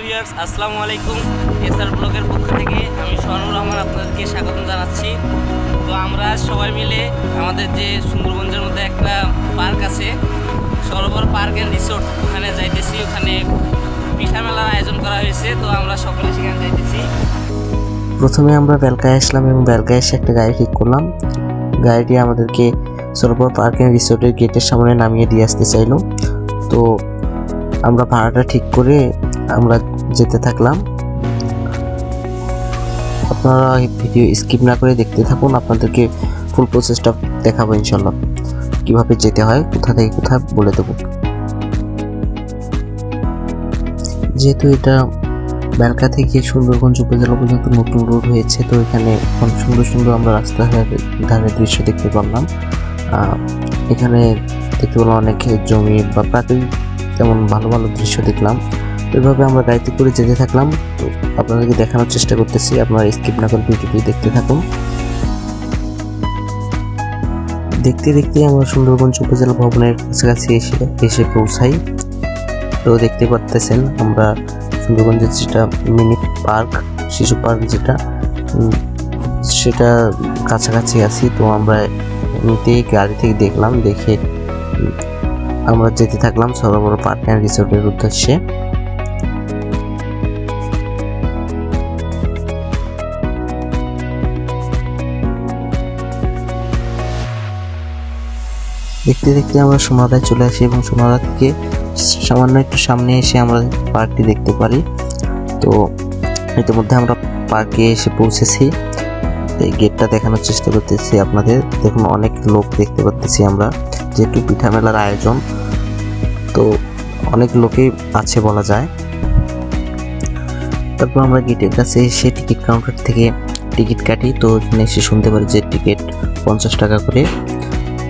Viewers, আসসালামু আলাইকুম। SR ব্লগের পক্ষ থেকে আমি শরণুর রহমান আপনাদেরকে স্বাগত জানাচ্ছি। তো আমরা সবাই মিলে আমাদের যে সুন্দরবনের মধ্যে একটা পার্ক আছে, সরোবর পার্ক অ্যান্ড রিসোর্ট, ওখানে যাইতেছি। ওখানে পিঠা মেলার আয়োজন করা হয়েছে, তো আমরা সকলে সেখানে যাইতেছি। প্রথমে আমরা বেলকায় আসলাম এবং বেলকায় এসে একটা গাড়ি ঠিক করলাম। গাড়িটি আমাদেরকে সরোবর পার্ক অ্যান্ড রিসোর্টের গেটের সামনে নামিয়ে দিয়ে আসতে চাইলো। তো আমরা ভাড়াটা ঠিক করে আমরা যেতে থাকলাম। আপনারা ভিডিও স্কিপ না করে দেখতে থাকুন, আপনাদেরকে ফুল প্রসেসটা দেখাবো ইনশাল্লাহ কীভাবে যেতে হয়, কোথা থেকে কোথায় বলে দেবো। যেহেতু এটা বেলকা থেকে সুন্দরগঞ্জ উপজেলা পর্যন্ত নতুন রোড হয়েছে, তো এখানে অনেক সুন্দর সুন্দর আমরা রাস্তার ধারে- দৃশ্য দেখতে পারলাম। এখানে দেখতে পেলাম অনেক জমি বা প্রাকৃতিক তেমন ভালো ভালো দৃশ্য দেখলাম। ওইভাবে আমরা গাড়িতে করে যেতে থাকলাম। তো আপনাদেরকে দেখানোর চেষ্টা করতেছি। আপনারা স্কিপ না করে ভিডিওটি দেখতে থাকুন। দেখতে দেখতে আমরা সুন্দরগঞ্জ উপজেলা ভবনের কাছাকাছি এসে এসে পৌঁছাই। তো দেখতে পারতেছেন আমরা সুন্দরগঞ্জের যেটা মিনি পার্ক শিশু পার্ক যেটা সেটা কাছাকাছি আছি। তো আমরা এমনিতেই গাড়ি থেকে দেখলাম, দেখে আমরা যেতে থাকলাম সরোবর পার্ক অ্যান্ড রিসোর্টের উদ্দেশ্যে। দেখতে দেখতে আমরা সোনারায় চলে আসি এবং থেকে সামান্য একটু সামনে এসে আমরা পার্কটি দেখতে পারি। তো ইতিমধ্যে আমরা পার্কে এসে পৌঁছেছি। গেটটা দেখানোর চেষ্টা করতেছি আপনাদের। দেখুন, অনেক লোক দেখতে পাচ্ছি আমরা। যেহেতু পিঠা মেলার আয়োজন, তো অনেক লোকই আছে বলা যায়। তারপর আমরা গেটের কাছে এসে টিকিট কাউন্টার থেকে টিকিট কাটি। তো এখানে এসে শুনতে পারি যে টিকিট পঞ্চাশ টাকা করে।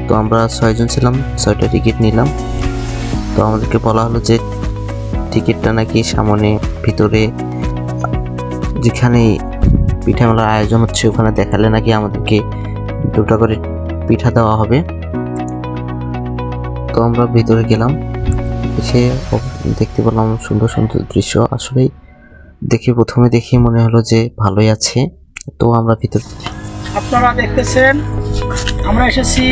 তো আমরা ছয়জন ছিলাম, ছয়টা টিকিট নিলাম। তো আমাদেরকে বলা হলো যে টিকিটটা নাকি সামনে, ভিতরে যেখানে পিঠা মেলার আয়োজন হচ্ছে ওখানে দেখালে নাকি আমাদেরকে দুটা করে পিঠা দেওয়া হবে। তো আমরা ভিতরে গেলাম, এসে দেখতে পেলাম সুন্দর সুন্দর দৃশ্য। আসলেই দেখে প্রথমে দেখে মনে হলো যে ভালোই আছে। তো আমরা ভিতরে আপনারা দেখতেছেন, আমরা এসেছি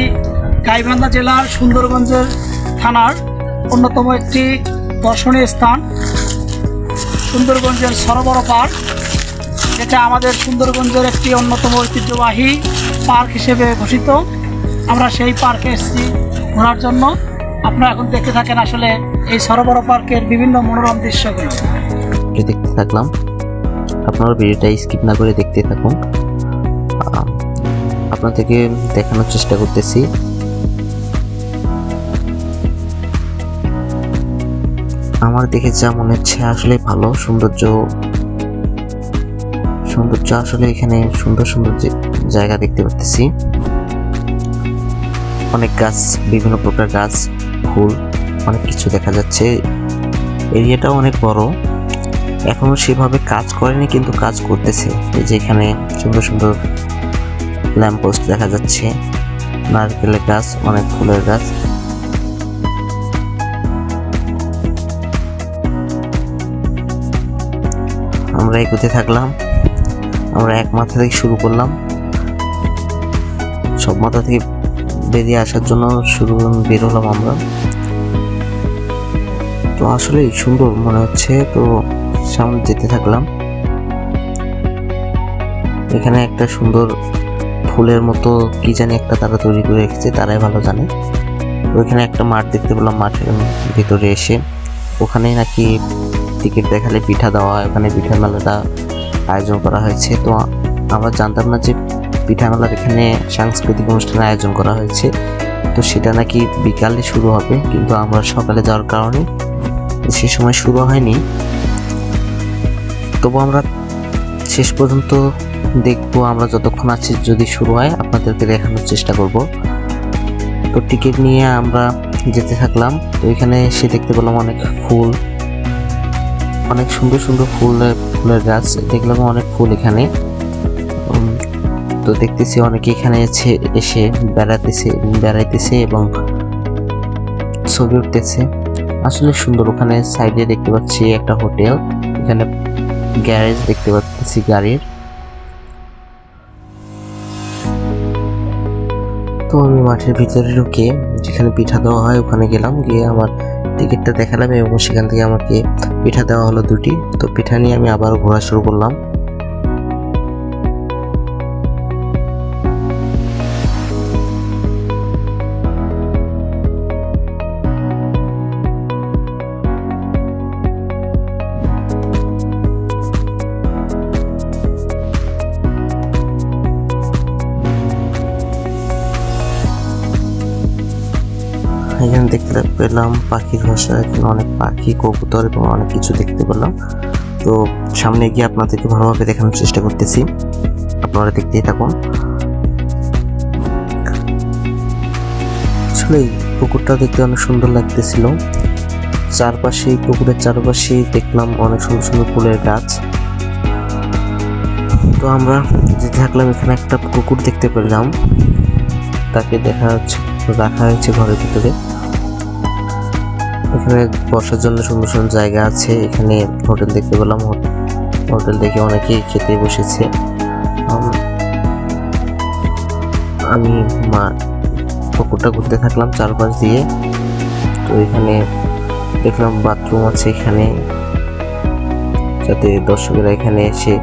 গাইবান্ধা জেলার সুন্দরগঞ্জের থানার অন্যতম একটি দর্শনীয় স্থান, সুন্দরগঞ্জের সরোবর পার্ক যেটা আমাদের সুন্দরগঞ্জের একটি অন্যতম ঐতিহ্যবাহী পার্ক হিসেবে ঘোষিত। আমরা সেই পার্কে এসেছি ঘোরার জন্য। আপনারা এখন দেখতে থাকেন আসলে এই সরোবর পার্কের বিভিন্ন মনোরম দৃশ্যগুলো। দেখতে থাকলাম। আপনারা ভিডিওটা স্কিপ না করে দেখতে থাকুন। আপনাদেরকে দেখানোর চেষ্টা করতেছি। আমার দেখে যা মনে হচ্ছে আসলে ভালো, সৌন্দর্য সৌন্দর্য আসলে এখানে সুন্দর সুন্দর জায়গা দেখতে পাচ্ছি অনেক গাছ, বিভিন্ন প্রকার গাছ, ফুল, অনেক কিছু দেখা যাচ্ছে। এরিয়াটাও অনেক বড়। এখনও সেভাবে কাজ করেনি, কিন্তু কাজ করতেছে। এই যে এখানে সুন্দর সুন্দর ল্যাম্পপোস্ট দেখা যাচ্ছে। নারকেলের গাছ, অনেক ফুলের গাছ। আমরা এগোতে থাকলাম। আমরা এক মাথা থেকে শুরু করলাম। সব মাথা থেকে বেরিয়ে আসার জন্য শুরু বের হলাম আমরা। তো আসলে সুন্দর মনে হচ্ছে। তো সামনে যেতে থাকলাম। এখানে একটা সুন্দর ফুলের মতো কি জানি একটা তারা তৈরি করে রেখেছে, তারাই ভালো জানে। ওইখানে একটা মাঠ দেখতে পেলাম মাঠের ভিতরে এসে। ওখানেই নাকি টিকিট দেখালে পিঠা দেওয়া হয়, ওখানে পিঠা মেলাটা আয়োজন করা হয়েছে। তো আমরা জানতাম না যে পিঠা মেলার এখানে সাংস্কৃতিক অনুষ্ঠানের আয়োজন করা হয়েছে। তো সেটা নাকি বিকালে শুরু হবে, কিন্তু আমরা সকালে যাওয়ার কারণে সে সময় শুরু হয়নি। তবু আমরা শেষ পর্যন্ত দেখব, আমরা যতক্ষণ আছি যদি শুরু হয়, আপনাদেরকে দেখানোর চেষ্টা করব। তো টিকিট নিয়ে আমরা যেতে থাকলাম। তো এখানে সে দেখতে পেলাম অনেক ফুল অনেক সুন্দর সুন্দর ফুল ফুলের গাছ দেখলাম অনেক ফুল এখানে। তো দেখতেছি অনেকে এখানে এসে এসে বেড়াতেছে, বেড়াইতেছে এবং ছবি উঠতেছে। আসলে সুন্দর, ওখানে সাইডে দেখতে পাচ্ছি একটা হোটেল, এখানে গ্যারেজ দেখতে পাচ্ছি গাড়ির। তো আমি মাঠের ভিতরে ঢুকে যেখানে পিঠা দেওয়া হয় ওখানে গেলাম, গিয়ে আমার টিকিটটা দেখালাম এবং সেখান থেকে আমাকে পিঠা দেওয়া হলো দুটি। তো পিঠা নিয়ে আমি আবারও ঘোরা শুরু করলাম। দেখতে পেলাম পাখির ভাষা এখানে অনেক পাখি, কবুতর এবং অনেক কিছু দেখতে পেলাম। তো সামনে গিয়ে আপনাদেরকে ভালোভাবে দেখানোর চেষ্টা করতেছি। আপনারা দেখতেই থাকুন। আসলে পুকুরটা দেখতে অনেক সুন্দর লাগতেছিল। চারপাশে পুকুরের চারপাশে দেখলাম অনেক সুন্দর সুন্দর ফুলের গাছ। তো আমরা যে থাকলাম, এখানে একটা কুকুর দেখতে পেলাম। তাকে দেখা যাচ্ছে রাখা হয়েছে ঘরের ভিতরে। এখানে বসার জন্য সুন্দর সুন্দর জায়গা আছে। এখানে হোটেল দেখতে পেলাম। হোট- হোটেল দেখে অনেকেই খেতে বসেছে। আমি মা পুকুরটা ঘুরতে থাকলাম চারপাশ দিয়ে। তো এখানে দেখলাম বাথরুম আছে এখানে। যাতে দর্শকেরা এখানে এসে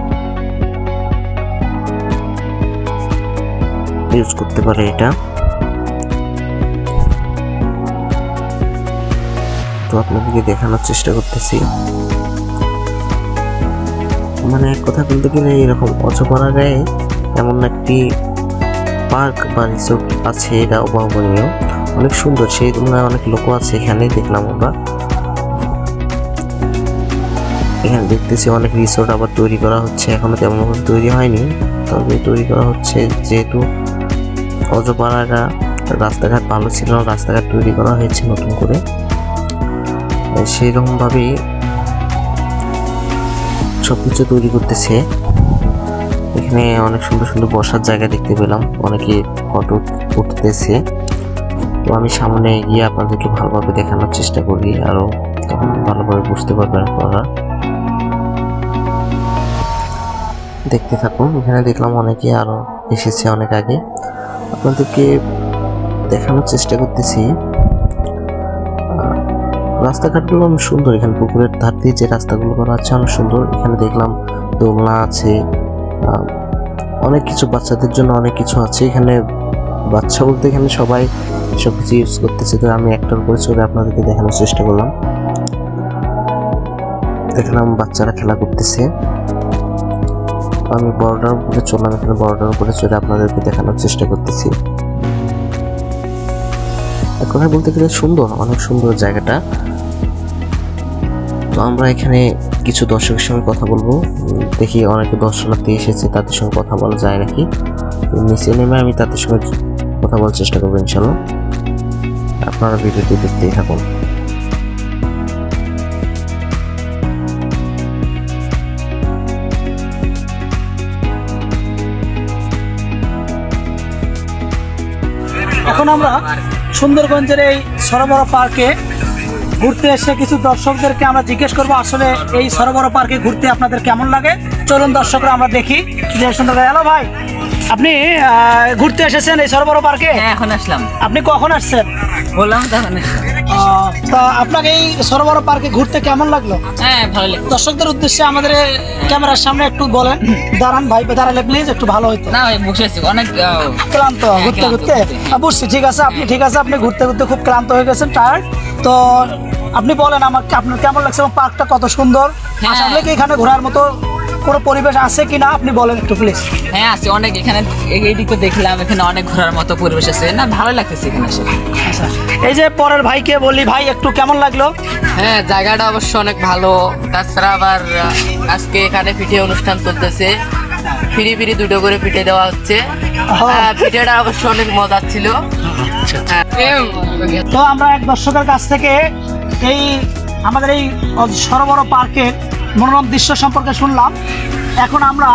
ইউজ করতে পারে এটা। তো আপনাদেরকে দেখানোর চেষ্টা করতেছি। মানে এক কথা বলতে গেলে এরকম অচপাড়া গায়ে এমন একটি পার্ক বা রিসোর্ট আছে এটা অভাবনীয়। অনেক সুন্দর, সেই তুলনায় অনেক লোক আছে এখানে দেখলাম আমরা। এখানে দেখতেছি অনেক রিসোর্ট আবার তৈরি করা হচ্ছে, এখনও তেমনভাবে তৈরি হয়নি। তবে তৈরি করা হচ্ছে যেহেতু অজপাড়াটা রাস্তাঘাট ভালো ছিল, রাস্তাঘাট তৈরি করা হয়েছে নতুন করে। সেই রকমভাবেই সব কিছু তৈরি করতেছে। এখানে অনেক সুন্দর সুন্দর বসার জায়গা দেখতে পেলাম। অনেকে ফটো উঠতেছে তো আমি সামনে গিয়ে আপনাদেরকে ভালোভাবে দেখানোর চেষ্টা করি। আরও তখন ভালোভাবে বুঝতে পারবেন আপনারা। দেখতে থাকুন। এখানে দেখলাম অনেকে আরও এসেছে অনেক আগে। আপনাদেরকে দেখানোর চেষ্টা করতেছি। রাস্তাঘাটগুলো অনেক সুন্দর। এখানে পুকুরের ধার দিয়ে যে রাস্তাগুলো করা আছে অনেক সুন্দর। এখানে দেখলাম দোলনা আছে অনেক কিছু বাচ্চাদের জন্য অনেক কিছু আছে। এখানে বাচ্চা বলতে এখানে সবাই সব কিছু ইউজ করতেছে। তো আমি একটার উপরে চড়ে আপনাদেরকে দেখানোর চেষ্টা করলাম। দেখলাম বাচ্চারা খেলা করতেছে। আমি বড়টার উপরে চললাম এখানে বড়টার উপরে চড়ে আপনাদেরকে দেখানোর চেষ্টা করতেছি। এক কথা বলতে গেলে সুন্দর, অনেক সুন্দর জায়গাটা। তো আমরা এখানে কিছু দর্শকের সঙ্গে কথা বলব। দেখি অনেকে দর্শনার্থী এসেছে, তাদের সঙ্গে কথা বলা যায় নাকি? নিচে নেমে আমি তাদের সঙ্গে কথা বলার চেষ্টা করব ইনশাল্লাহ। আপনারা ভিডিওটি দেখতেই থাকুন। এখন আমরা সুন্দরগঞ্জের এই সরোবর পার্কে ঘুরতে এসে কিছু দর্শকদেরকে আমরা জিজ্ঞেস করব আসলে এই সরোবর পার্কে ঘুরতে আপনাদের কেমন লাগে? চলুন দর্শকরা আমরা দেখি। যে সুন্দর হ্যালো ভাই আপনি ঘুরতে এসেছেন এই সরোবর পার্কে? হ্যাঁ এখন আসলাম। আপনি কখন আসছেন? বললাম তখন তা আপনাকে এই সরোবর পার্কে ঘুরতে কেমন লাগল? হ্যাঁ ভালো লাগে দর্শকদের উদ্দেশ্যে আমাদের ক্যামেরার সামনে একটু বলেন। দাঁড়ান ভাই দাঁড়ালে প্লিজ একটু ভালো হইতো। না ভাই বসে আছি। অনেক ক্লান্ত ঘুরতে ঘুরতে। বুঝছি ঠিক আছে আপনি ঠিক আছে আপনি ঘুরতে ঘুরতে খুব ক্লান্ত হয়ে গেছেন টায়ার্ড তো আপনি বলেন আমাকে আপনার কেমন লাগছে এবং পার্কটা কত সুন্দর? হ্যাঁ। আসলে কি এখানে ঘোরার মতো কোনো পরিবেশ আছে কিনা আপনি বলেন একটু প্লিজ হ্যাঁ আছে অনেক। এখানে এই- এইদিকে দেখলাম এখানে অনেক ঘোরার মতো পরিবেশ আছে। না ভালো লাগতেছে এখানে এসে আচ্ছা। এই যে পরের ভাইকে বলি ভাই একটু কেমন লাগল? হ্যাঁ জায়গাটা অবশ্য অনেক ভালো। তাছাড়া আবার আজকে এখানে পিঠে অনুষ্ঠান চলতেছে। ফিরি ফিরি দুটো করে পিঠে দেওয়া হচ্ছে। হ্যাঁ, পিঠেটা অবশ্য অনেক মজার ছিল। হ্যাঁ। তো আমরা এক দর্শকের কাছ থেকে এই আমাদের এই সরোবর পার্কের মনোরম দৃশ্য সম্পর্কে শুনলাম। এখন আমরা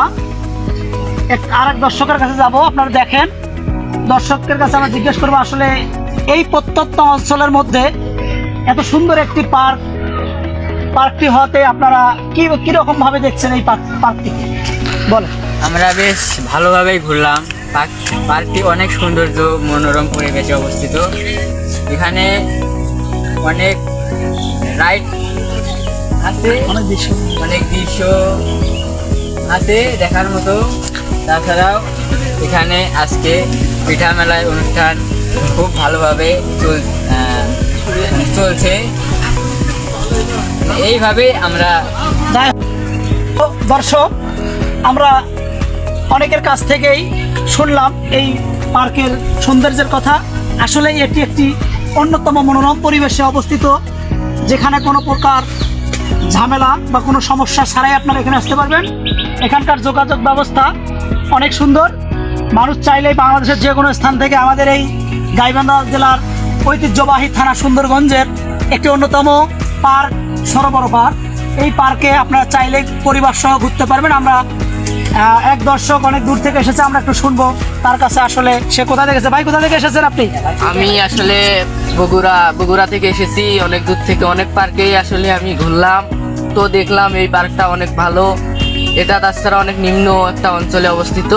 এক আরেক দর্শকের কাছে যাব। আপনারা দেখেন দর্শকের কাছে আমরা জিজ্ঞেস করব আসলে এই প্রত্যন্ত অঞ্চলের মধ্যে এত সুন্দর একটি পার্ক পার্কটি হতে আপনারা কি কীরকম ভাবে দেখছেন এই পার্ক পার্কটিকে? বলেন। আমরা বেশ ভালোভাবেই ঘুরলাম। পার্ক পার্কটি অনেক সৌন্দর্য মনোরম পরিবেশে অবস্থিত। এখানে অনেক রাইড আছে। অনেক দৃশ্য। অনেক দৃশ্য আছে দেখার মতো। তাছাড়াও এখানে আজকে পিঠা মেলায় অনুষ্ঠান খুব ভালোভাবে চল চলছে। এইভাবে আমরা দর্শক, আমরা অনেকের কাছ থেকেই শুনলাম এই পার্কের সৌন্দর্যের কথা। আসলেই এটি একটি অন্যতম মনোরম পরিবেশে অবস্থিত, যেখানে কোনো প্রকার ঝামেলা বা কোনো সমস্যা ছাড়াই আপনারা এখানে আসতে পারবেন। এখানকার যোগাযোগ ব্যবস্থা অনেক সুন্দর। মানুষ চাইলেই বাংলাদেশের যে কোনো স্থান থেকে আমাদের এই গাইবান্ধা জেলার ঐতিহ্যবাহী থানা সুন্দরগঞ্জের একটি অন্যতম পার্ক, সরোবর পার্ক। এই পার্কে আপনারা চাইলে পরিবার সহ ঘুরতে পারবেন। আমরা এক দর্শক অনেক দূর থেকে এসেছে, আমরা একটু শুনব তার কাছে আসলে সে কোথা থেকে ভাই, কোথা থেকে এসেছেন আপনি? আমি আসলে বগুড়া বগুড়া থেকে এসেছি। অনেক দূর থেকে অনেক পার্কেই আসলে আমি ঘুরলাম। তো দেখলাম এই পার্কটা অনেক ভালো। এটা তাছাড়া অনেক নিম্ন একটা অঞ্চলে অবস্থিত।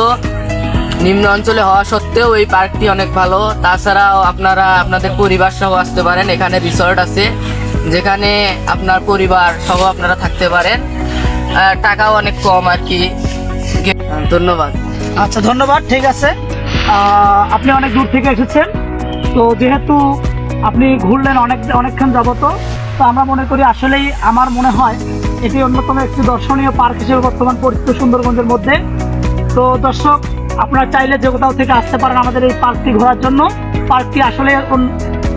নিম্ন অঞ্চলে হওয়া সত্ত্বেও এই পার্কটি অনেক ভালো। তাছাড়াও আপনারা আপনাদের পরিবার সহ আসতে পারেন। এখানে রিসর্ট আছে, যেখানে আপনার পরিবার সহ আপনারা থাকতে পারেন। টাকাও অনেক কম আর কি। ধন্যবাদ। আচ্ছা ধন্যবাদ, ঠিক আছে। আপনি অনেক দূর থেকে এসেছেন। তো যেহেতু আপনি ঘুরলেন অনেক অনেকক্ষণ যাবত তো আমরা মনে করি আসলেই আমার মনে হয় এটি অন্যতম একটি দর্শনীয় পার্ক হিসেবে বর্তমান পরিচিত সুন্দরগঞ্জের মধ্যে। তো দর্শক, আপনারা চাইলে যে কোথাও থেকে আসতে পারেন আমাদের এই পার্কটি ঘোরার জন্য। পার্কটি আসলে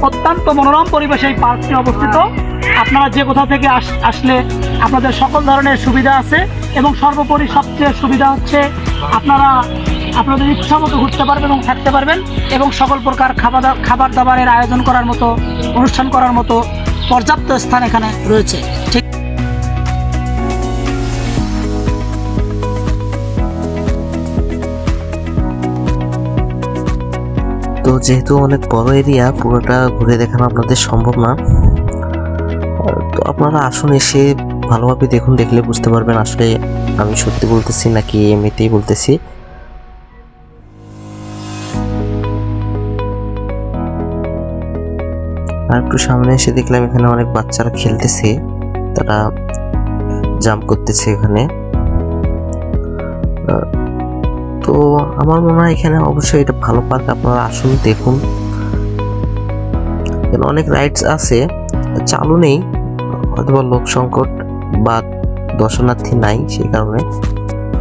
অত্যন্ত মনোরম পরিবেশে এই পার্কটি অবস্থিত। আপনারা যে কোথাও থেকে আস- আসলে আপনাদের সকল ধরনের সুবিধা আছে এবং সর্বোপরি সবচেয়ে সুবিধা হচ্ছে আপনারা আপনাদের ইচ্ছা মতো ঘুরতে পারবেন এবং থাকতে পারবেন এবং সকল প্রকার খাবার খাবার দাবারের আয়োজন করার মতো, অনুষ্ঠান করার মতো পর্যাপ্ত স্থান এখানে রয়েছে। ঠিক তো যেহেতু অনেক বড় এরিয়া পুরোটা ঘুরে দেখানো আপনাদের সম্ভব না। তো আপনারা আসুন এসে ভালোভাবে দেখুন, দেখলে বুঝতে পারবেন আসলে আমি সত্যি বলতেছি নাকি এমনিতেই বলতেছি। আর একটু সামনে এসে দেখলাম এখানে অনেক বাচ্চারা খেলতেছে, তারা জাম্প করতেছে এখানে। তো আমার মনে হয় এখানে অবশ্যই এটা ভালো পার্ক আপনারা আসুন, দেখুন। অনেক রাইডস আছে, চালু নেই, অথবা লোক সংকট বা দর্শনার্থী নাই সেই কারণে।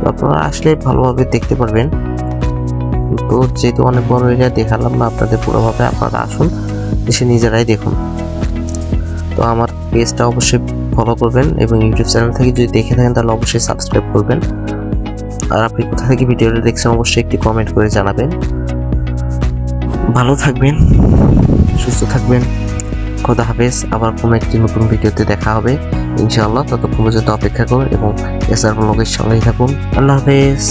আপনারা আসলে ভালোভাবে দেখতে পারবেন। তো যেহেতু অনেক বড় এরিয়া দেখালাম না আপনাদের পুরোভাবে, আপনারা আসুন। এসে নিজেরাই দেখুন। তো আমার পেজটা অবশ্যই ফলো করবেন এবং ইউটিউব চ্যানেল থেকে যদি দেখে থাকেন, তাহলে অবশ্যই সাবস্ক্রাইব করবেন। আর আপনি কোথা থেকে ভিডিওটা দেখছেন, অবশ্যই একটি কমেন্ট করে জানাবেন। ভালো থাকবেন, সুস্থ থাকবেন। খোদা হাফেজ, আবার কোনো একটি নতুন ভিডিওতে দেখা হবে। ইনশাআল্লাহ, ততক্ষণ পর্যন্ত অপেক্ষা করুন এবং এসআর ব্লগের সঙ্গেই থাকুন। আল্লাহ হাফেজ।